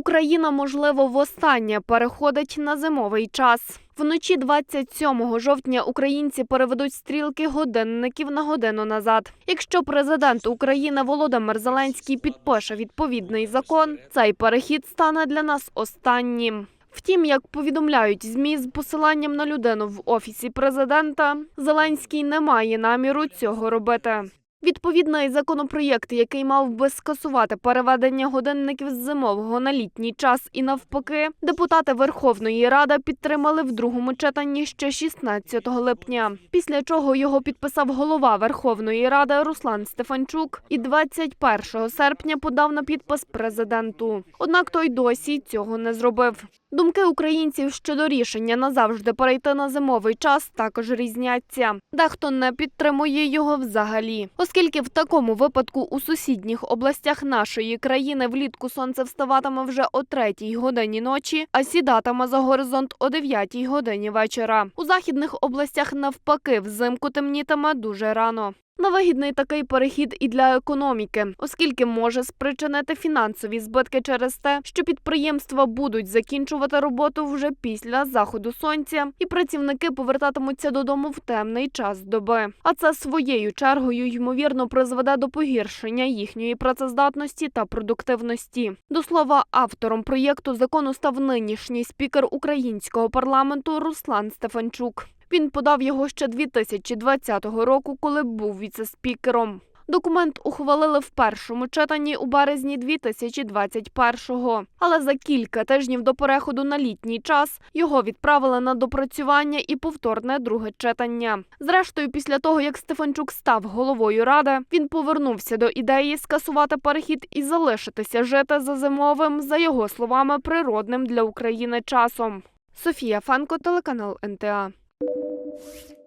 Україна, можливо, востаннє переходить на зимовий час. Вночі 27 жовтня українці переведуть стрілки годинників на годину назад. Якщо президент України Володимир Зеленський підпише відповідний закон, цей перехід стане для нас останнім. Втім, як повідомляють змі з посиланням на людину в офісі президента, Зеленський не має наміру цього робити. Відповідний законопроєкт, який мав би скасувати переведення годинників з зимового на літній час і навпаки, депутати Верховної Ради підтримали в другому читанні ще 16 липня. Після чого його підписав голова Верховної Ради Руслан Стефанчук і 21 серпня подав на підпис президенту. Однак той досі цього не зробив. Думки українців щодо рішення назавжди перейти на зимовий час також різняться. Дехто не підтримує його взагалі, оскільки в такому випадку у сусідніх областях нашої країни влітку сонце вставатиме вже о третій годині ночі, а сідатиме за горизонт о 9 годині вечора. У західних областях навпаки взимку темнітиме дуже рано. Невигідний такий перехід і для економіки, оскільки може спричинити фінансові збитки через те, що підприємства будуть закінчувати роботу вже після заходу сонця, і працівники повертатимуться додому в темний час доби. А це своєю чергою ймовірно призведе до погіршення їхньої працездатності та продуктивності. До слова, автором проєкту закону став нинішній спікер українського парламенту Руслан Стефанчук. Він подав його ще 2020 року, коли був віцеспікером. Документ ухвалили в першому читанні у березні 2021-го. Але за кілька тижнів до переходу на літній час його відправили на допрацювання і повторне друге читання. Зрештою, після того як Стефанчук став головою ради, він повернувся до ідеї скасувати перехід і залишитися жити за зимовим, за його словами, природним для України часом. Софія Фанко, телеканал НТА. you